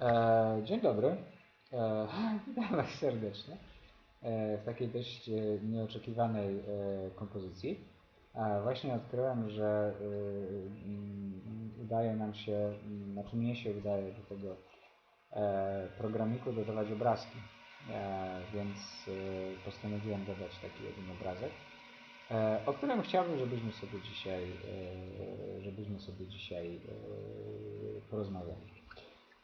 E, dzień dobry. E, witam Was serdecznie e, w takiej dość e, nieoczekiwanej e, kompozycji. E, właśnie odkryłem, że mm, udaje nam się, mm, znaczy mnie się udaje do tego programiku dodawać obrazki, więc postanowiłem dodać taki jeden obrazek, o którym chciałbym, żebyśmy sobie dzisiaj, żebyśmy sobie dzisiaj porozmawiali.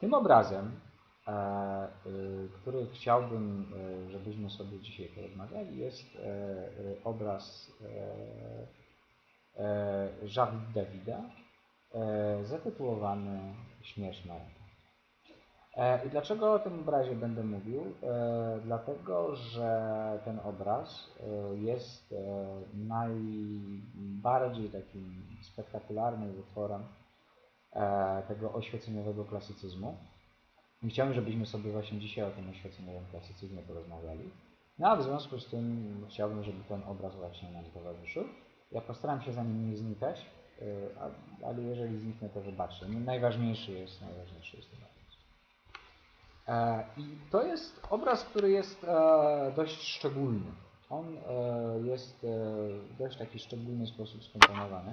Tym obrazem, e, y, który chciałbym, e, żebyśmy sobie dzisiaj porozmawiali, jest e, e, obraz e, e, Jacques Davida, e, zatytułowany Śmieszna. E, I dlaczego o tym obrazie będę mówił? E, dlatego, że ten obraz e, jest e, najbardziej takim spektakularnym wytworem e, tego oświeceniowego klasycyzmu. I chciałem, żebyśmy sobie właśnie dzisiaj o tym oświeceniowym klasycyzmie porozmawiali. No a w związku z tym chciałbym, żeby ten obraz właśnie nam towarzyszył. Ja postaram się za nim nie znikać, e, a- ale jeżeli zniknę, to wybaczcie. No, Najważniejszy jest, najważniejszy jest ten obraz. E, I to jest obraz, który jest e, dość szczególny. On e, jest e, w dość taki szczególny sposób skomponowany.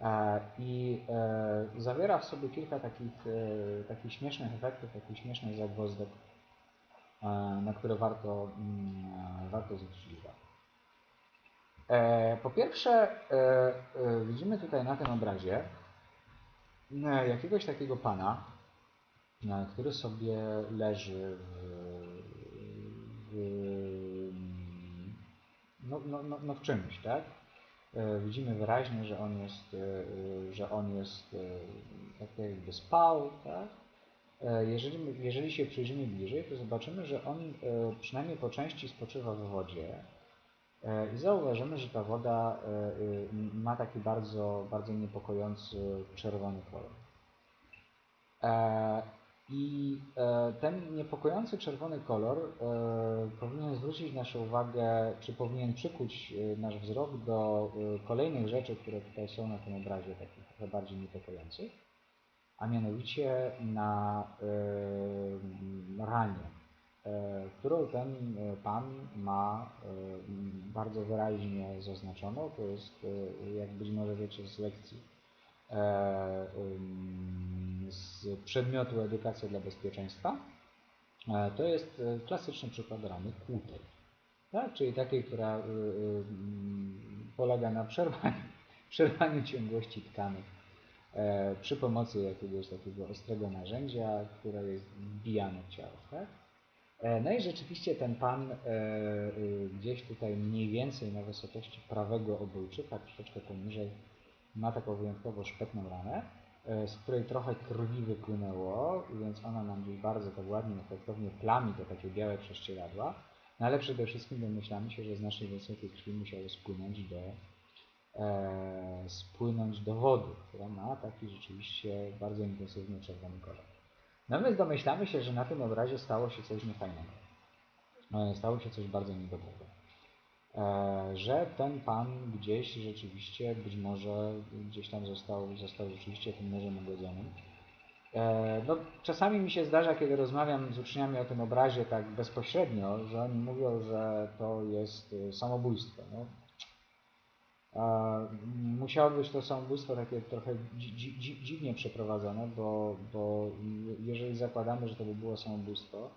E, I e, zawiera w sobie kilka takich, e, takich śmiesznych efektów, takich śmiesznych zagwozdek, na które warto, mm, warto zwrócić uwagę. Po pierwsze, widzimy tutaj na tym obrazie jakiegoś takiego pana, który sobie leży w, w, no, no, no, no w czymś, tak? E, Widzimy wyraźnie, że on jest, e, że on jest e, jakby spał, tak? Jeżeli, jeżeli się przyjrzymy bliżej, to zobaczymy, że on przynajmniej po części spoczywa w wodzie i zauważymy, że ta woda ma taki bardzo, bardzo niepokojący czerwony kolor. I e, ten niepokojący czerwony kolor e, powinien zwrócić naszą uwagę, czy powinien przykuć e, nasz wzrok do kolejnych rzeczy, które tutaj są na tym obrazie, takich trochę bardziej niepokojących, a mianowicie na ranie, e, którą ten pan ma bardzo wyraźnie zaznaczoną. To jest, jak być może wiecie z lekcji, z przedmiotu Edukacja dla Bezpieczeństwa. E, To jest e, klasyczny przykład rany kłutej, tak? czyli takiej, która y, mm, polega na przerwaniu, przerwaniu ciągłości tkanek e, przy pomocy jakiegoś takiego ostrego narzędzia, które jest wbijane w ciało. Tak? E, No i rzeczywiście ten pan e, gdzieś tutaj mniej więcej na wysokości prawego obojczyka, troszeczkę poniżej, ma taką wyjątkowo szpetną ranę, e, z której trochę krwi wypłynęło, więc ona nam bardzo tak ładnie, efektownie plami te takie białe prześcieradła. No ale przede wszystkim domyślamy się, że z naszej wysokiej krwi musiało spłynąć do, e, spłynąć do wody, która ma taki rzeczywiście bardzo intensywny czerwony kolor. No więc domyślamy się, że na tym obrazie stało się coś niefajnego. E, Stało się coś bardzo niedobrego. E, Że ten pan gdzieś rzeczywiście, być może gdzieś tam został, został rzeczywiście tym nożem ogrodzonym. E, No, czasami mi się zdarza, kiedy rozmawiam z uczniami o tym obrazie tak bezpośrednio, że oni mówią, że to jest y, samobójstwo. No, e, Musiało być to samobójstwo takie trochę dzi- dzi- dzi- dziwnie przeprowadzone, bo, bo jeżeli zakładamy, że to by było samobójstwo,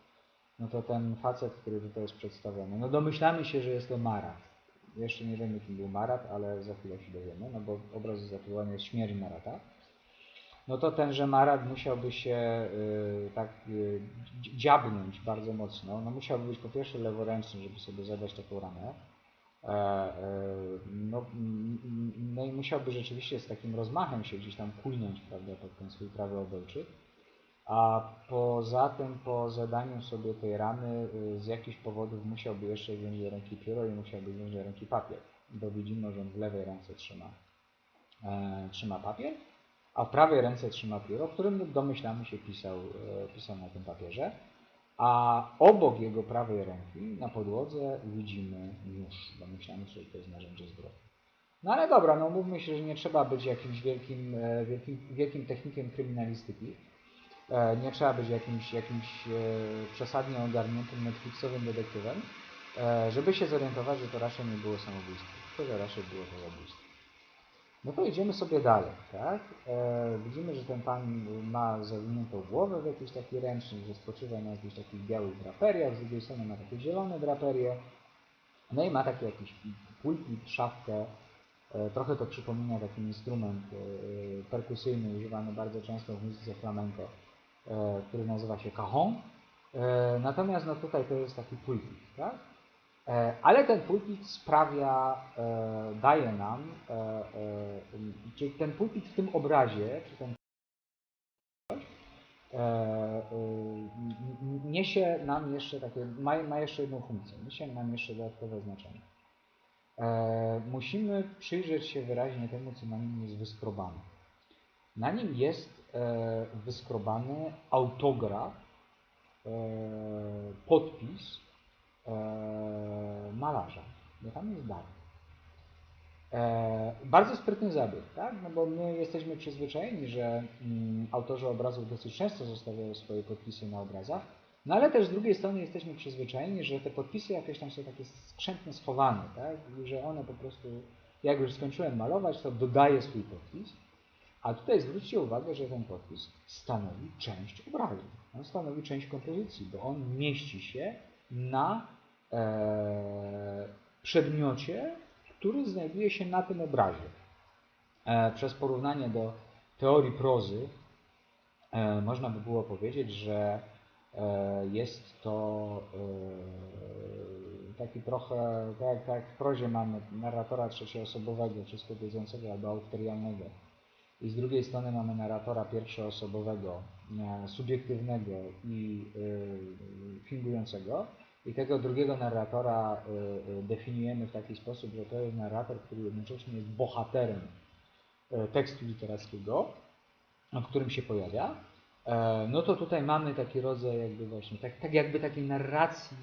no to ten facet, który tutaj jest przedstawiony, no domyślamy się, że jest to Marat. Jeszcze nie wiemy, kim był Marat, ale za chwilę się dowiemy, no bo obraz zatytułowany jest Śmierć Marata. No to tenże Marat musiałby się y, tak y, dzi- dziabnąć bardzo mocno. No musiałby być po pierwsze leworęczny, żeby sobie zadać taką ranę. E, e, no, no i musiałby rzeczywiście z takim rozmachem się gdzieś tam kujnąć, prawda, pod ten swój prawy obojczyk. A poza tym, po zadaniu sobie tej rany, y, z jakichś powodów musiałby jeszcze wziąć do ręki pióro i musiałby wziąć do ręki papier, bo widzimy, że on w lewej ręce trzyma, e, trzyma papier, a w prawej ręce trzyma pióro, którym domyślamy się pisał, e, pisał na tym papierze. A obok jego prawej ręki na podłodze widzimy nóż. Domyślamy się, że to jest narzędzie zbrodni. No ale dobra, no mówmy się, że nie trzeba być jakimś wielkim, e, wielkim, wielkim technikiem kryminalistyki, nie trzeba być jakimś, jakimś e, przesadnie ogarniętym Netflixowym detektywem, e, żeby się zorientować, że to raczej nie było samobójstwo, tylko raczej było to zabójstwo. No to idziemy sobie dalej, tak? E, widzimy, że ten pan ma zawiniętą głowę w jakiś taki ręcznik, że spoczywa na jakichś takich białych draperiach, z drugiej strony ma takie zielone draperie, no i ma taki jakiś pulpit, szafkę, e, trochę to przypomina taki instrument e, perkusyjny używany bardzo często w muzyce flamenco, e, który nazywa się cajon. E, Natomiast no tutaj to jest taki pulpit, tak? E, Ale ten pulpit sprawia, e, daje nam, e, e, czyli ten pulpit w tym obrazie, czy ten e, e, niesie nam jeszcze takie, ma, ma jeszcze jedną funkcję, niesie nam jeszcze dodatkowe znaczenie. E, musimy przyjrzeć się wyraźnie temu, co na nim jest wyskrobane. Na nim jest e, wyskrobany autograf, e, podpis e, malarza. No tam jest. E, bardzo sprytny zabieg, tak? No bo my jesteśmy przyzwyczajeni, że mm, autorzy obrazów dosyć często zostawiają swoje podpisy na obrazach, no ale też z drugiej strony jesteśmy przyzwyczajeni, że te podpisy jakieś tam są takie skrzętnie schowane, tak? I że one po prostu, jak już skończyłem malować, to dodaję swój podpis. A tutaj zwróćcie uwagę, że ten podpis stanowi część obrazu. On stanowi część kompozycji, bo on mieści się na e, przedmiocie, który znajduje się na tym obrazie. E, przez porównanie do teorii prozy e, można by było powiedzieć, że e, jest to e, taki trochę, tak, jak- w prozie mamy narratora trzecioosobowego, wszystko wiedzącego albo autorialnego. I z drugiej strony mamy narratora pierwszoosobowego, e, subiektywnego i y, fingującego. I tego drugiego narratora y, definiujemy w taki sposób, że to jest narrator, który jednocześnie jest bohaterem e, tekstu literackiego, w którym się pojawia. E, No to tutaj mamy taki rodzaj jakby właśnie, tak, tak jakby takiej narracji,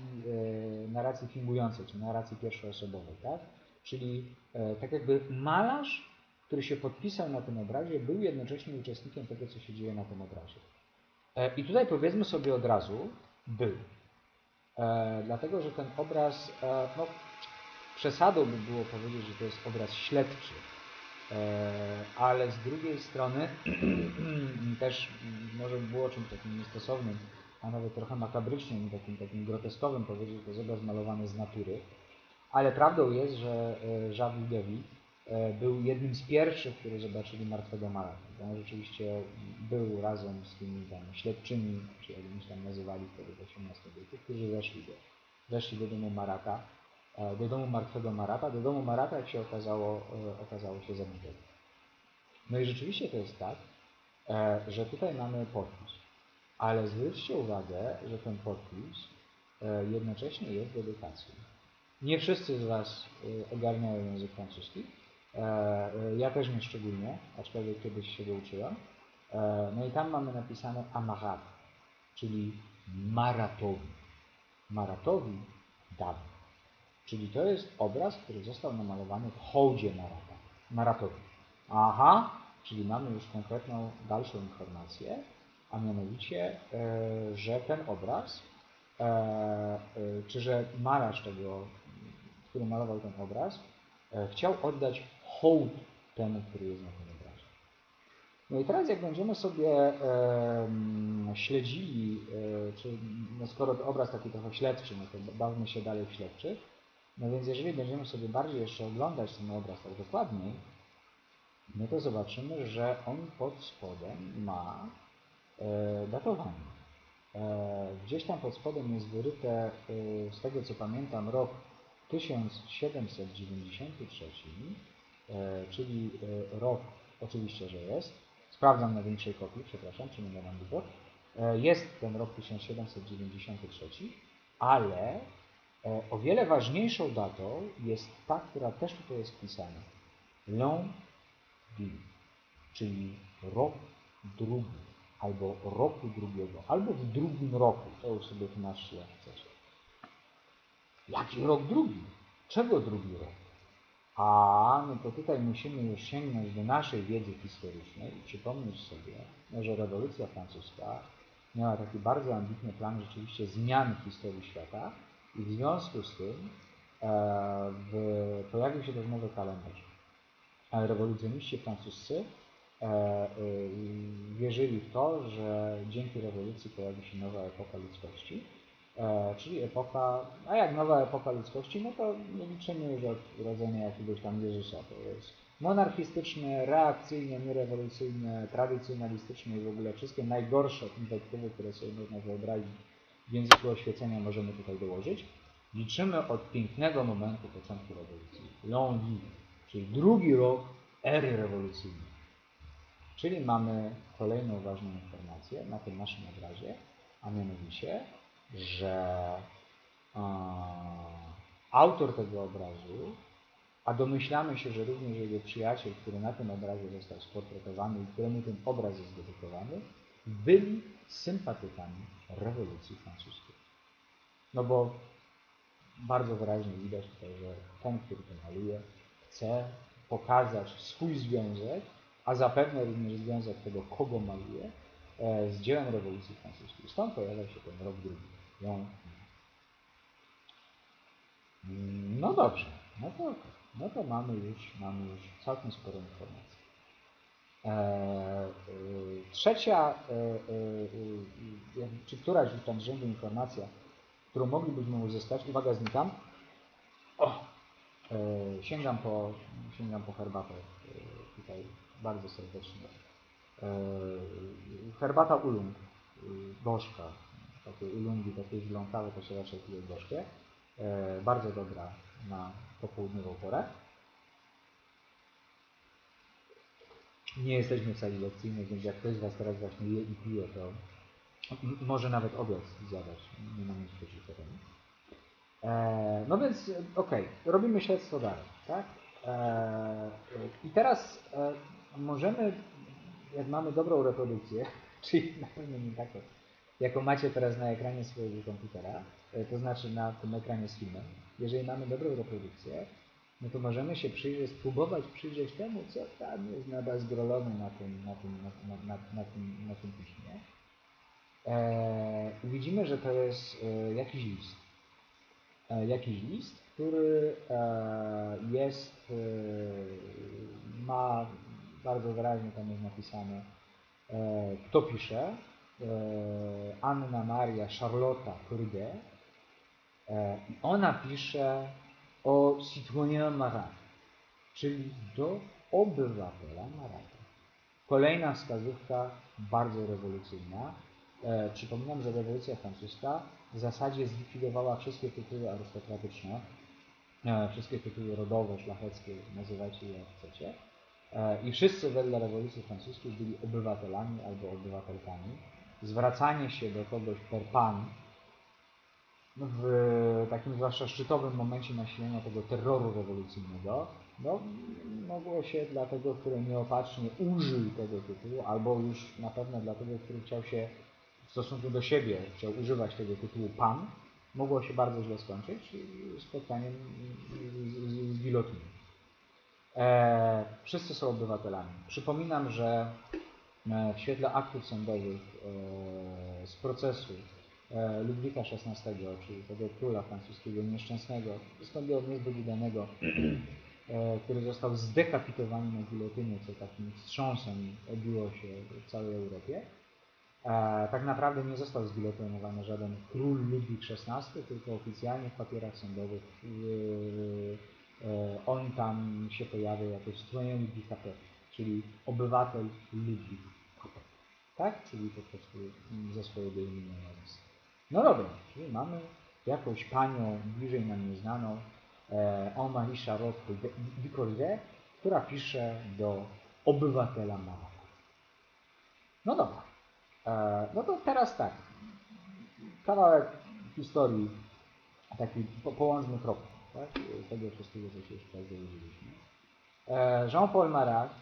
e, narracji fingującej, czy narracji pierwszoosobowej, tak? Czyli e, tak jakby malarz który się podpisał na tym obrazie, był jednocześnie uczestnikiem tego, co się dzieje na tym obrazie. E, I tutaj powiedzmy sobie od razu, był. E, dlatego, że ten obraz, e, no, przesadą by było powiedzieć, że to jest obraz śledczy, ale z drugiej strony też może by było czymś takim niestosownym, a nawet trochę makabrycznym, takim, takim groteskowym powiedzieć, że to jest obraz malowany z natury. Ale prawdą jest, że Jacques David był jednym z pierwszych, którzy zobaczyli martwego malarza. On rzeczywiście był razem z tymi tam śledczymi, czy jak oni tam nazywali wtedy w XVIII wieku, którzy weszli do, weszli do domu Marata, e, do domu martwego Marata, do domu Marata, jak się okazało, e, okazało się zabitego. No i rzeczywiście to jest tak, e, że tutaj mamy podpis, ale zwróćcie uwagę, że ten podpis e, jednocześnie jest dedykacją. Nie wszyscy z Was ogarniają język francuski. E, e, Ja też nie szczególnie, aczkolwiek kiedyś się go uczyłem. E, No i tam mamy napisane Amarat, czyli Maratowi. Maratowi Dawid. Czyli to jest obraz, który został namalowany w hołdzie Marata. Maratowi. Aha, czyli mamy już konkretną dalszą informację, a mianowicie, że ten obraz, czy że malarz tego, który malował ten obraz, chciał oddać hołd temu, który jest na tym obrazie. No i teraz jak będziemy sobie em, śledzili, e, czy no skoro obraz taki trochę śledczy, no to bawmy się dalej w śledczych, no więc jeżeli będziemy sobie bardziej jeszcze oglądać ten obraz tak dokładniej, no to zobaczymy, że on pod spodem ma e, datowanie. E, gdzieś tam pod spodem jest wyryte, e, z tego co pamiętam, rok 1793, e, czyli e, rok, oczywiście, że jest. Sprawdzam na większej kopii, przepraszam, czy nie gadam głupot. E, Jest ten rok 1793, ale e, o wiele ważniejszą datą jest ta, która też tutaj jest wpisana. L'an du, czyli rok drugi, albo roku drugiego, albo w drugim roku. To już sobie tłumaczcie jak chcecie. Jaki rok drugi? Czego drugi rok? A no to tutaj musimy już sięgnąć do naszej wiedzy historycznej i przypomnieć sobie, że rewolucja francuska miała taki bardzo ambitny plan rzeczywiście zmiany historii świata i w związku z tym e, w, pojawił się też nowy kalendarz. Ale rewolucjoniści francuscy e, e, wierzyli w to, że dzięki rewolucji pojawi się nowa epoka ludzkości, e, czyli epoka, a jak nowa epoka ludzkości, no to liczymy już od urodzenia jakiegoś tam Jezusa. To jest monarchistyczne, reakcyjne, nierewolucyjne, tradycjonalistyczne i w ogóle wszystkie najgorsze inwektywy, które sobie można wyobrazić w języku oświecenia możemy tutaj dołożyć. Liczymy od pięknego momentu początku rewolucji. L'an czyli drugi rok ery rewolucyjnej. Czyli mamy kolejną ważną informację na tym naszym obrazie, a mianowicie, że e, autor tego obrazu, a domyślamy się, że również jego przyjaciel, który na tym obrazie został sportretowany i któremu ten obraz jest dedykowany, byli sympatykami rewolucji francuskiej. No bo bardzo wyraźnie widać tutaj, że ten, który to maluje, chce pokazać swój związek, a zapewne również związek tego, kogo maluje, e, z dziełem rewolucji francuskiej. Stąd pojawia się ten rok drugi. No dobrze, no to, no to mamy, już, mamy już całkiem sporo informacji. E, e, trzecia, e, e, e, czy któraś już tam z rzędu informacja, którą moglibyśmy uzyskać, uwaga, znikam. O, e, sięgam, po, sięgam po herbatę e, tutaj bardzo serdecznie. E, herbata ulung, gorzka, takie ulungi, takie zielonkawe, to się raczej pije gorzkie. E, bardzo dobra na popołudniową porę. Nie jesteśmy w sali lekcyjnej, więc jak ktoś z Was teraz właśnie je i pije, to może nawet obiad zjadać. Nie mam nic przeciwko temu. E, no więc okej, okay, robimy śledztwo dalej, tak? E, I teraz e, możemy, jak mamy dobrą reprodukcję, czyli na pewno nie taką, jaką macie teraz na ekranie swojego komputera, e, to znaczy na tym ekranie z filmem, jeżeli mamy dobrą reprodukcję, no to możemy się przyjrzeć, spróbować przyjrzeć temu, co tam jest nadazgrolone na tym, na tym, na, na, na, tym, na tym piśmie. E, widzimy, że to jest e, jakiś list. E, jakiś list, który e, jest, e, ma bardzo wyraźnie tam jest napisane, e, kto pisze. Anna Maria Charlotta Kurde. I ona pisze o citoyen Marat, czyli do obywatela Marata. Kolejna wskazówka bardzo rewolucyjna. E, przypominam, że rewolucja francuska w zasadzie zlikwidowała wszystkie tytuły arystokratyczne, e, wszystkie tytuły rodowe, szlacheckie, nazywajcie je jak chcecie. E, I wszyscy wedle rewolucji francuskiej byli obywatelami albo obywatelkami. Zwracanie się do kogoś per pan w takim zwłaszcza szczytowym momencie nasilenia tego terroru rewolucyjnego, no, mogło się dla tego, który nieopatrznie użył tego tytułu, albo już na pewno dla tego, który chciał się w stosunku do siebie, chciał używać tego tytułu pan, mogło się bardzo źle skończyć spotkaniem z, z, z gilotyną. E, wszyscy są obywatelami. Przypominam, że w świetle aktów sądowych e, z procesu e, Ludwika XVI, czyli tego króla francuskiego nieszczęsnego, skąd niezwydanego, e, który został zdekapitowany na gilotynie, co takim wstrząsem odbiło się w całej Europie. E, tak naprawdę nie został zgilotynowany żaden król Ludwik XVI, tylko oficjalnie w papierach sądowych E, on tam się pojawia jako citoyen Ludwik czyli obywatel Ludwik tak? Czyli po prostu ze swojego imienia nazwiska. No dobra, czyli mamy jakąś panią bliżej nam nieznaną, e, Henri Charlotte Ducordet, która pisze do obywatela Maroka. No dobra. E, no to teraz tak. Kawałek historii, taki po, połączmy kropki tak? tego wszystkiego, co się już dowiedzieliśmy. E, Jean-Paul Marat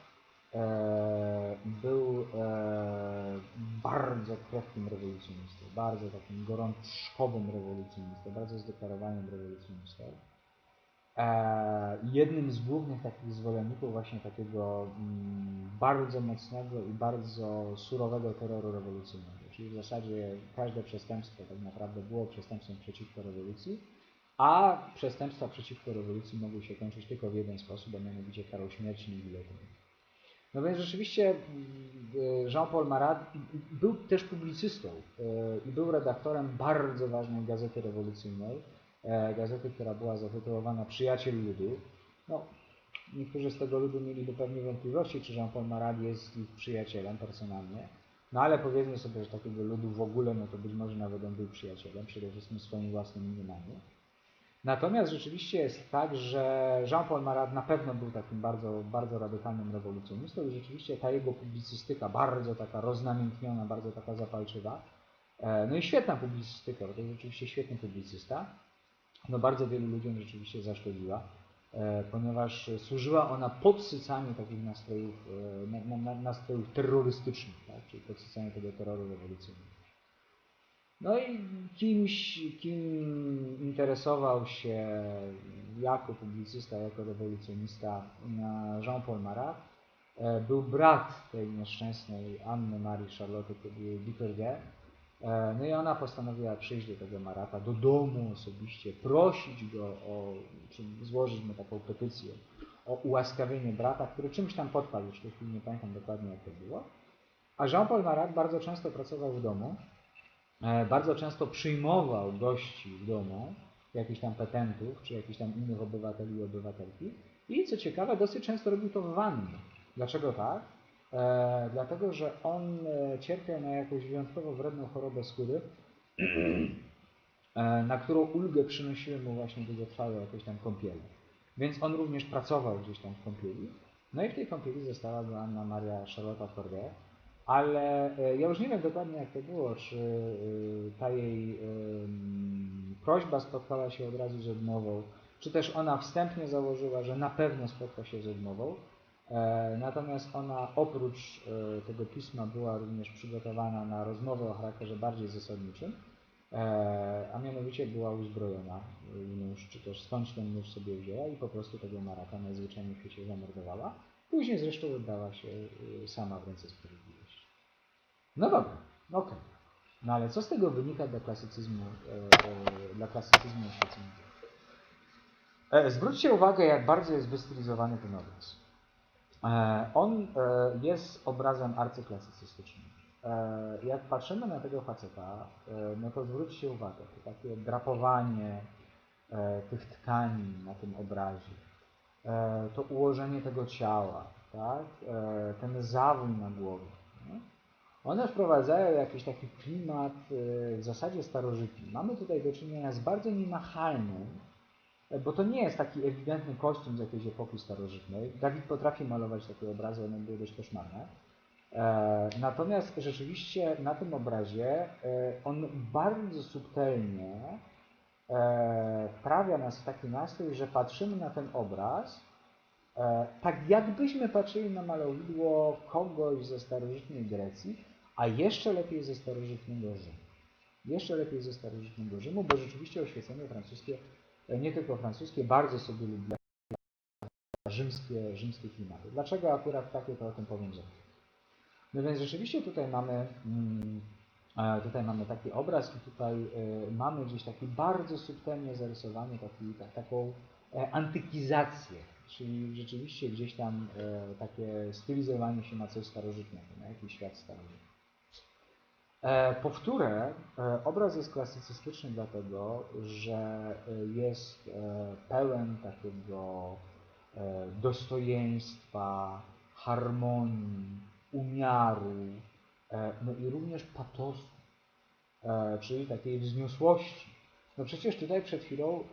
był e, bardzo krewkim rewolucjonistą, bardzo takim gorączkowym rewolucjonistą, bardzo zdeklarowanym rewolucjonistą. E, jednym z głównych takich zwolenników właśnie takiego mm, bardzo mocnego i bardzo surowego terroru rewolucyjnego. Czyli w zasadzie każde przestępstwo tak naprawdę było przestępstwem przeciwko rewolucji, a przestępstwa przeciwko rewolucji mogły się kończyć tylko w jeden sposób, a mianowicie karą śmierci i giletyną. No więc rzeczywiście mm, Jean-Paul Marat był też publicystą e, i był redaktorem bardzo ważnej gazety rewolucyjnej, e, gazety, która była zatytułowana Przyjaciel Ludu. No, niektórzy z tego ludu mieliby pewnie wątpliwości, czy Jean-Paul Marat jest ich przyjacielem personalnie. No ale powiedzmy sobie, że takiego ludu w ogóle, no to być może nawet on był przyjacielem, przede wszystkim swoim własnym imionami. Natomiast rzeczywiście jest tak, że Jean-Paul Marat na pewno był takim bardzo, bardzo radykalnym rewolucjonistą i rzeczywiście ta jego publicystyka, bardzo taka roznamiętniona, bardzo taka zapalczywa, e, no i świetna publicystyka, bo to jest rzeczywiście świetny publicysta, no bardzo wielu ludziom rzeczywiście zaszkodziła, e, ponieważ służyła ona podsycaniu takich nastrojów, e, na, na, nastrojów terrorystycznych, tak? czyli podsycaniu tego terroru rewolucyjnego. No i kimś, kim interesował się jako publicysta, jako rewolucjonista Jean-Paul Marat, e, był brat tej nieszczęsnej Anny Marii Charlotte Duperrier. E, no i ona postanowiła przyjść do tego Marata, do domu osobiście, prosić go o, złożyć mu taką petycję o ułaskawienie brata, który czymś tam podpadł, już w tej chwili nie pamiętam dokładnie jak to było. A Jean-Paul Marat bardzo często pracował w domu, bardzo często przyjmował gości w domu, jakichś tam petentów, czy jakichś tam innych obywateli i obywatelki. I co ciekawe, dosyć często robił to w wannie. Dlaczego tak? E, dlatego, że on e, cierpiał na jakąś wyjątkowo wredną chorobę skóry, e, na którą ulgę przynosiły mu właśnie długotrwałe jakieś tam kąpiele. Więc on również pracował gdzieś tam w kąpieli. No i w tej kąpieli została Anna Maria Charlotte Corday, ale e, ja już nie wiem dokładnie jak to było, czy e, ta jej prośba spotkała się od razu z odmową, czy też ona wstępnie założyła, że na pewno spotka się z odmową. E, natomiast ona oprócz tego pisma była również przygotowana na rozmowę o charakterze bardziej zasadniczym, a mianowicie była uzbrojona nóż, czy też skądś ten nóż sobie wzięła i po prostu tego Maraka najzwyczajniej w świecie zamordowała. Później zresztą oddała się sama w ręce sprawiedliwości. No dobra, okej. Okay. No ale co z tego wynika dla klasycyzmu, e, e, dla klasycyzmu oświecennego? E, zwróćcie uwagę, jak bardzo jest wystylizowany ten obraz. E, on jest obrazem arcyklasycystycznym. Jak patrzymy na tego faceta, no to zwróćcie uwagę, to takie drapowanie tych tkanin na tym obrazie, to ułożenie tego ciała, tak? ten zawój na głowie. One wprowadzają jakiś taki klimat y, w zasadzie starożytny. Mamy tutaj do czynienia z bardzo niemachalnym, bo to nie jest taki ewidentny kostium z jakiejś epoki starożytnej. Dawid potrafi malować takie obrazy, one były dość koszmarne. E, natomiast rzeczywiście na tym obrazie e, on bardzo subtelnie e, wprawia nas w taki nastrój, że patrzymy na ten obraz tak jakbyśmy patrzyli na malowidło kogoś ze starożytnej Grecji, a jeszcze lepiej ze starożytnego Rzymu. Jeszcze lepiej ze starożytnego Rzymu, bo rzeczywiście oświecenie francuskie, e, nie tylko francuskie, bardzo sobie lubi rzymskie, rzymskie klimaty. Dlaczego akurat takie, to o tym powiem No więc rzeczywiście tutaj mamy, mm, e, tutaj mamy taki obraz i tutaj e, mamy gdzieś taki bardzo subtelnie zarysowany taki, tak, taką antykizację, czyli rzeczywiście gdzieś tam takie stylizowanie się na coś starożytnego, na jakiś świat starożytny. E, powtórę, e, obraz jest klasycystyczny dlatego, że e, jest pełen takiego dostojeństwa, harmonii, umiaru, no i również patosu, czyli takiej wzniosłości. No przecież tutaj przed chwilą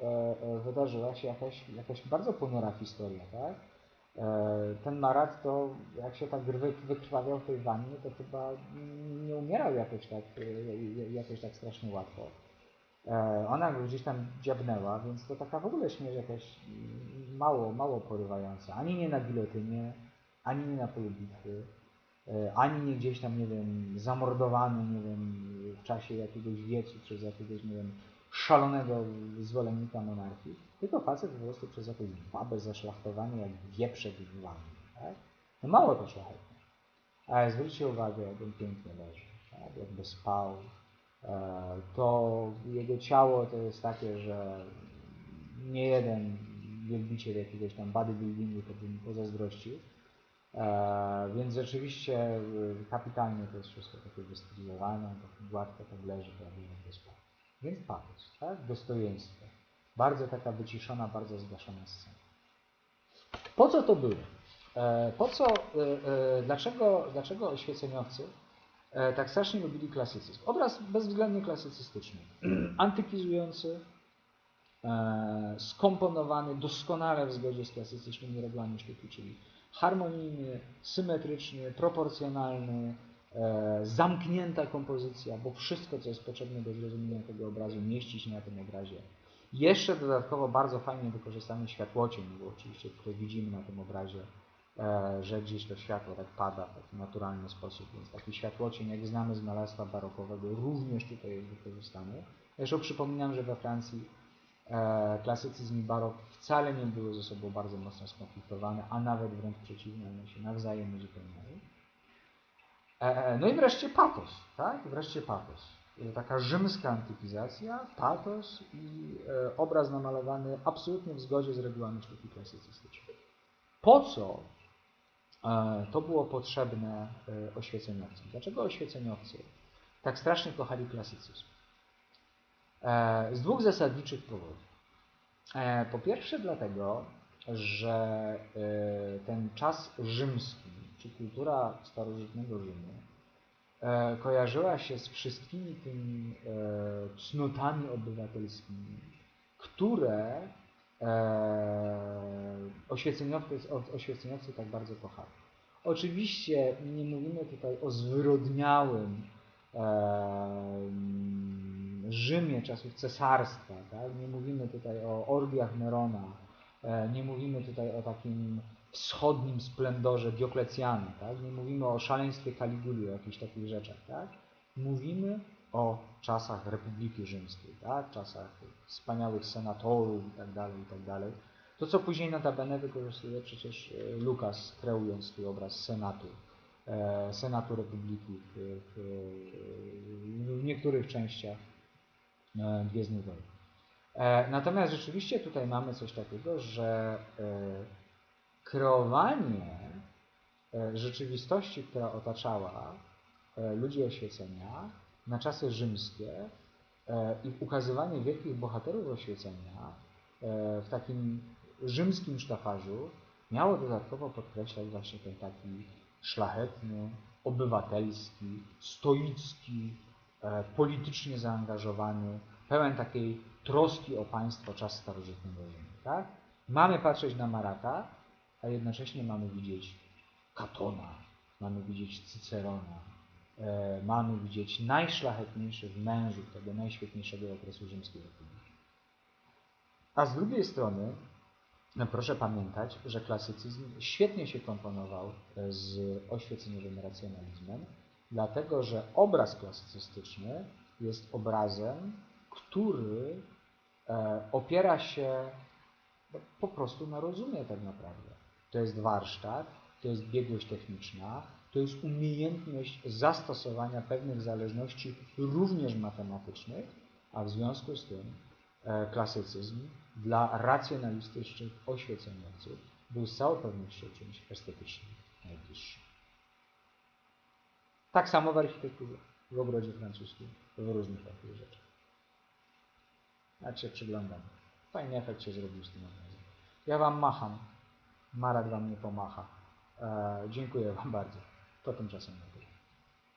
wydarzyła się jakaś, jakaś bardzo ponura historia, tak? E, ten Marat to jak się tak wykrwawiał w tej wannie, to chyba nie umierał jakoś tak, e, jakoś tak strasznie łatwo. E, ona go gdzieś tam dziabnęła, więc to taka w ogóle śmierć jakaś mało, mało porywająca. Ani nie na gilotynie, ani nie na polu bitwy, ani nie gdzieś tam, nie wiem, zamordowany, nie wiem, w czasie jakiegoś wiecu przez jakiegoś, nie wiem, szalonego zwolennika monarchii, tylko facet po prostu przez jakąś babę zaszlachtowanie jak wieprze w. Tak? No mało to szlachetne. Ale zwróćcie uwagę, jak on pięknie leży, tak? jakby spał. E, to jego ciało to jest takie, że nie jeden wielbiciel jakiegoś tam bodybuildingu to by mi pozazdrościł. E, więc rzeczywiście e, kapitalnie to jest wszystko takie wystylizowane, tak gładko tak leży, prawie spał. Więc patos, tak? Dostojeństwo. Bardzo taka wyciszona, bardzo zgaszona scena. Po co to było? E, po co, e, e, dlaczego, dlaczego oświeceniowcy tak strasznie lubili klasycyzm? Obraz bezwzględnie klasycystyczny, antykizujący, skomponowany doskonale w zgodzie z klasycznymi regułami sztuki, czyli harmonijny, symetryczny, proporcjonalny, zamknięta kompozycja, bo wszystko, co jest potrzebne do zrozumienia tego obrazu, mieści się na tym obrazie. Jeszcze dodatkowo bardzo fajnie wykorzystany światłocień, bo oczywiście tutaj widzimy na tym obrazie, e, że gdzieś to światło tak pada w taki naturalny sposób, więc taki światłocień, jak znamy z malarstwa barokowego, również tutaj jest wykorzystany. Zresztą przypominam, że we Francji e, klasycyzm i barok wcale nie były ze sobą bardzo mocno skonfliktowane, a nawet wręcz przeciwnie, one się nawzajem uzupełniały. E, no i wreszcie patos, tak? Wreszcie patos. E, Taka rzymska antykizacja, patos i e, obraz namalowany absolutnie w zgodzie z regułami sztuki klasycystycznej. Po co e, to było potrzebne e, oświeceniowcom? Dlaczego oświeceniowcy tak strasznie kochali klasycyzm? E, z dwóch zasadniczych powodów. E, po pierwsze dlatego, że e, ten czas rzymski, czy kultura starożytnego Rzymu, e, kojarzyła się z wszystkimi tymi e, cnotami obywatelskimi, które e, oświeceniowcy, oświeceniowcy tak bardzo kochali. Oczywiście nie mówimy tutaj o zwyrodniałym e, Rzymie czasów cesarstwa, tak? nie mówimy tutaj o orgiach Nerona, e, nie mówimy tutaj o takim wschodnim splendorze Dioklecjana, tak? nie mówimy o szaleństwie Kaliguli, o jakichś takich rzeczach. Tak? Mówimy o czasach Republiki Rzymskiej, tak? czasach wspaniałych senatorów itd., itd. To, co później notabene wykorzystuje przecież e, Lukas, kreując swój obraz Senatu, e, Senatu Republiki w, w, w niektórych częściach e, Gwiezdnych Natomiast rzeczywiście tutaj mamy coś takiego, że kreowanie e, rzeczywistości, która otaczała e, ludzi oświecenia na czasy rzymskie e, i ukazywanie wielkich bohaterów oświecenia w takim rzymskim sztafarzu miało dodatkowo podkreślać właśnie ten taki szlachetny, obywatelski, stoicki, politycznie zaangażowany, pełen takiej troski o państwo czas starożytnego Rzymu. Tak? Mamy patrzeć na Marata, a jednocześnie mamy widzieć Katona, mamy widzieć Cycerona, e, mamy widzieć najszlachetniejszych mężów tego najświetniejszego okresu rzymskiej republiki. A z drugiej strony no proszę pamiętać, że klasycyzm świetnie się komponował e, z oświeceniowym racjonalizmem, dlatego że obraz klasycystyczny jest obrazem, który e, opiera się no, po prostu na rozumie tak naprawdę. To jest warsztat, to jest biegłość techniczna, to jest umiejętność zastosowania pewnych zależności również matematycznych, a w związku z tym e, klasycyzm dla racjonalistycznych oświeceniowców był z całą pewnością czymś estetycznie najbliższym. Tak samo w architekturze, w ogrodzie francuskim, w różnych takich rzeczach. Ja się przyglądam. Fajny efekt się zrobił z tym obrazem. Ja Wam macham. Marat Wam nie pomacha. E, dziękuję Wam bardzo. To tymczasem.